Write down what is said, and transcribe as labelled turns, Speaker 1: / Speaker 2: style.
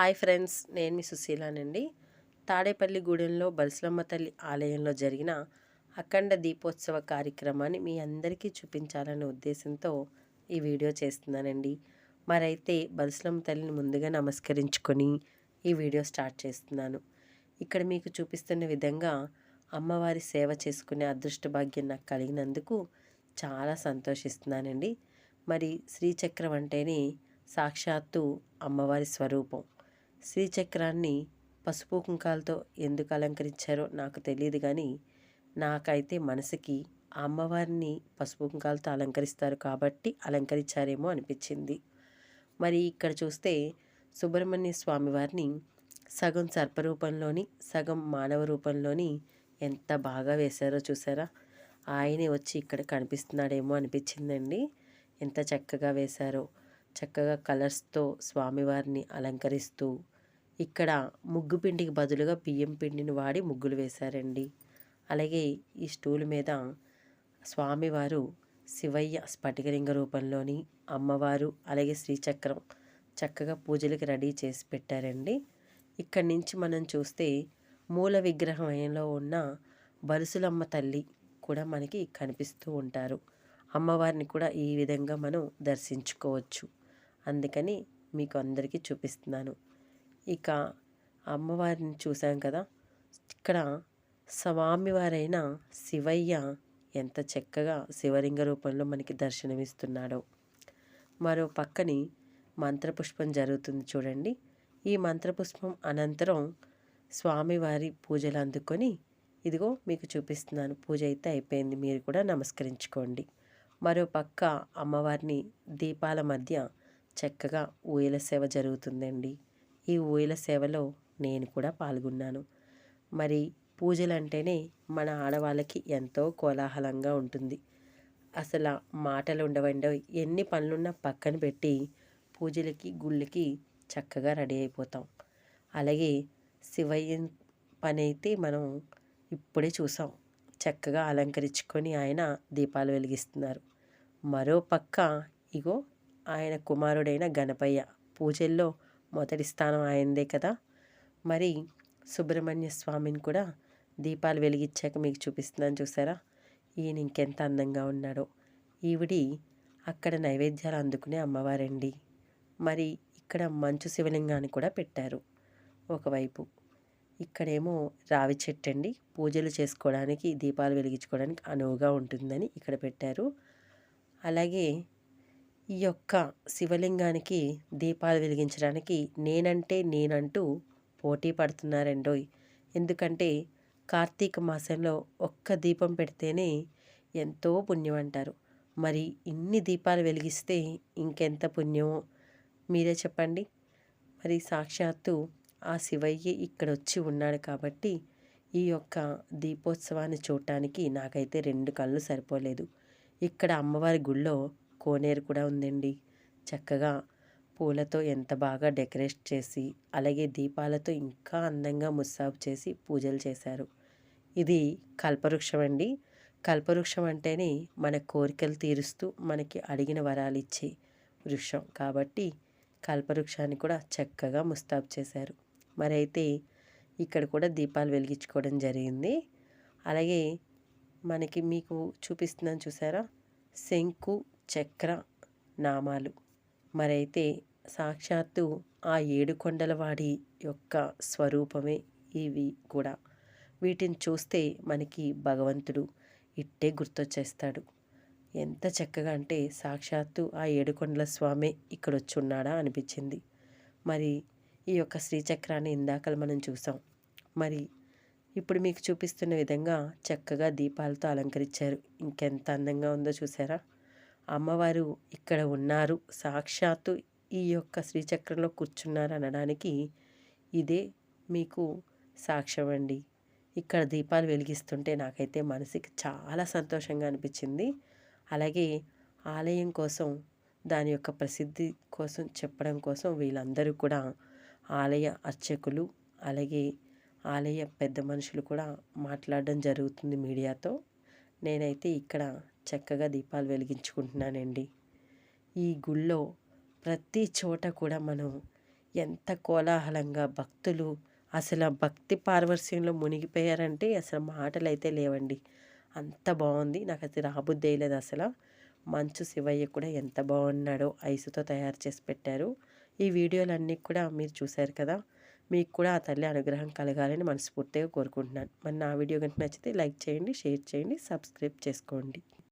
Speaker 1: Hi friends నేను మీ సుశీలానండి. తాడేపల్లి గూడెంలో బలసలమ్మ తల్లి ఆలయంలో జరిగిన అఖండ దీపోత్సవ కార్యక్రమాన్ని మీ అందరికీ చూపించాలనే ఉద్దేశంతో ఈ వీడియో చేస్తున్నానండి. మరైతే బలసలమ్మ తల్లిని ముందుగా నమస్కరించుకొని ఈ వీడియో స్టార్ట్ చేస్తున్నాను. ఇక్కడ మీకు చూపిస్తున్న విధంగా అమ్మవారి సేవ చేసుకునే అదృష్ట భాగ్యం నాకు కలిగినందుకు చాలా సంతోషిస్తున్నానండి. మరి శ్రీచక్రం అంటేనే సాక్షాత్తు అమ్మవారి స్వరూపం. శ్రీచక్రాన్ని పసుపు కుంకాలతో ఎందుకు అలంకరించారో నాకు తెలియదు కానీ నాకైతే మనసుకి ఆ అమ్మవారిని పసుపు కుంకాలతో అలంకరిస్తారు కాబట్టి అలంకరించారేమో అనిపించింది. మరి ఇక్కడ చూస్తే సుబ్రహ్మణ్య స్వామివారిని సగం సర్పరూపంలోని సగం మానవ రూపంలోని ఎంత బాగా వేశారో చూసారా? ఆయనే వచ్చి ఇక్కడ కనిపిస్తున్నాడేమో అనిపించిందండి. ఎంత చక్కగా వేశారో. చక్కగా కలర్స్తో స్వామివారిని అలంకరిస్తూ ఇక్కడ ముగ్గు పిండికి బదులుగా బియ్యం పిండిని వాడి ముగ్గులు వేశారండి. అలాగే ఈ స్టూల్ మీద స్వామివారు శివయ్య స్ఫటికలింగ రూపంలోని అమ్మవారు అలాగే శ్రీచక్రం చక్కగా పూజలకి రెడీ చేసి పెట్టారండి. ఇక్కడి నుంచి మనం చూస్తే మూల విగ్రహంలో ఉన్న బరుసులమ్మ తల్లి కూడా మనకి కనిపిస్తూ ఉంటారు. అమ్మవారిని కూడా ఈ విధంగా మనం దర్శించుకోవచ్చు. అందుకని మీకు అందరికీ చూపిస్తున్నాను. ఇక అమ్మవారిని చూసాం కదా. ఇక్కడ స్వామివారైన శివయ్య ఎంత చక్కగా శివలింగ రూపంలో మనకి దర్శనమిస్తున్నాడో. మరో పక్కని మంత్రపుష్పం జరుగుతుంది చూడండి. ఈ మంత్రపుష్పం అనంతరం స్వామివారి పూజలు అందుకొని ఇదిగో మీకు చూపిస్తున్నాను. పూజ అయితే అయిపోయింది. మీరు కూడా నమస్కరించుకోండి. మరో పక్క అమ్మవారిని దీపాల మధ్య చక్కగా ఊయల సేవ జరుగుతుందండి. ఈ ఊయల సేవలో నేను కూడా పాల్గొన్నాను. మరి పూజలు అంటేనే మన ఆడవాళ్ళకి ఎంతో కోలాహలంగా ఉంటుంది. అసలు మాటలు ఉండవండి ఎన్ని పనులున్నా పక్కన పెట్టి పూజలకి గుళ్ళకి చక్కగా రెడీ అయిపోతాం. అలాగే శివయ్య పని అయితే మనం ఇప్పుడే చూసాం. చక్కగా అలంకరించుకొని ఆయన దీపాలు వెలిగిస్తున్నారు. మరో పక్క ఇగో ఆయన కుమారుడైన గణపయ్య పూజల్లో మొదటి స్థానం ఆయనదే కదా. మరి సుబ్రహ్మణ్య స్వామిని కూడా దీపాలు వెలిగించాక మీకు చూపిస్తున్నాను చూసారా? ఈయన ఇంకెంత అందంగా ఉన్నాడో. ఈవిడి అక్కడ నైవేద్యాలు అందుకునే అమ్మవారండి. మరి ఇక్కడ మంచు శివలింగాన్ని కూడా పెట్టారు ఒకవైపు. ఇక్కడేమో రావి చెట్టు అండి పూజలు చేసుకోవడానికి దీపాలు వెలిగించుకోవడానికి అనువుగా ఉంటుందని ఇక్కడ పెట్టారు. అలాగే ఈ యొక్క శివలింగానికి దీపాలు వెలిగించడానికి నేనంటే నేనంటూ పోటీ పడుతున్నారండోయ్. ఎందుకంటే కార్తీక మాసంలో ఒక్క దీపం పెడితేనే ఎంతో పుణ్యం అంటారు. మరి ఇన్ని దీపాలు వెలిగిస్తే ఇంకెంత పుణ్యమో మీరే చెప్పండి. మరి సాక్షాత్తు ఆ శివయ్య ఇక్కడ వచ్చి ఉన్నాడు కాబట్టి ఈ యొక్క దీపోత్సవాన్ని చూడటానికి నాకైతే రెండు కళ్ళు సరిపోలేదు. ఇక్కడ అమ్మవారి గుళ్ళో కోనేరు కూడా ఉందండి. చక్కగా పూలతో ఎంత బాగా డెకరేట్ చేసి అలాగే దీపాలతో ఇంకా అందంగా ముస్తాబు చేసి పూజలు చేశారు. ఇది కల్పవృక్షం అండి. కల్పవృక్షం అంటేనే మన కోరికలు తీరుస్తూ మనకి అడిగిన వరాలు ఇచ్చే వృక్షం. కాబట్టి కల్పవృక్షాన్ని కూడా చక్కగా ముస్తాబు చేశారు. మరి అయితే ఇక్కడ కూడా దీపాలు వెలిగించుకోవడం జరిగింది. అలాగే మనకి మీకు చూపిస్తున్నాను చూసారా? శంకు చక్ర నామాలు. మరైతే సాక్షాత్తు ఆ ఏడు కొండలవాడి యొక్క స్వరూపమే ఇవి కూడా. వీటిని చూస్తే మనకి భగవంతుడు ఇట్టే గుర్తొచ్చేస్తాడు. ఎంత చక్కగా అంటే సాక్షాత్తు ఆ ఏడుకొండల స్వామి ఇక్కడ వచ్చి ఉన్నాడా అనిపించింది. మరి ఈ యొక్క శ్రీచక్రాన్ని ఇందాకలు మనం చూసాం. మరి ఇప్పుడు మీకు చూపిస్తున్న విధంగా చక్కగా దీపాలతో అలంకరించారు. ఇంకెంత అందంగా ఉందో చూసారా? అమ్మవారు ఇక్కడ ఉన్నారు. సాక్షాత్తు ఈ యొక్క శ్రీచక్రంలో కూర్చున్నారు అనడానికి ఇదే మీకు సాక్ష్యం అండి. ఇక్కడ దీపాలు వెలిగిస్తుంటే నాకైతే మనసుకి చాలా సంతోషంగా అనిపించింది. అలాగే ఆలయం కోసం దాని యొక్క ప్రసిద్ధి కోసం చెప్పడం కోసం వీళ్ళందరూ కూడా ఆలయ అర్చకులు అలాగే ఆలయ పెద్ద మనుషులు కూడా మాట్లాడడం జరుగుతుంది మీడియాతో. నేనైతే ఇక్కడ చక్కగా దీపాలు వెలిగించుకుంటున్నానండి. ఈ గుళ్ళో ప్రతి చోట కూడా మనం ఎంత కోలాహలంగా భక్తులు అసలు భక్తి పారవస్యంలో మునిగిపోయారంటే అసలు మాటలు అయితే లేవండి. అంత బాగుంది. నాకు అది రాబుద్దే లేదు అసలు. మంచు శివయ్య కూడా ఎంత బాగున్నాడో ఐసుతో తయారు చేసి పెట్టారు. ఈ వీడియోలన్నీ కూడా మీరు చూశారు కదా. మీకు కూడా ఆ తల్లి అనుగ్రహం కలగాలని మనస్ఫూర్తిగా కోరుకుంటున్నాను. మరి నా వీడియో కనుక నచ్చితే లైక్ చేయండి షేర్ చేయండి సబ్స్క్రైబ్ చేసుకోండి.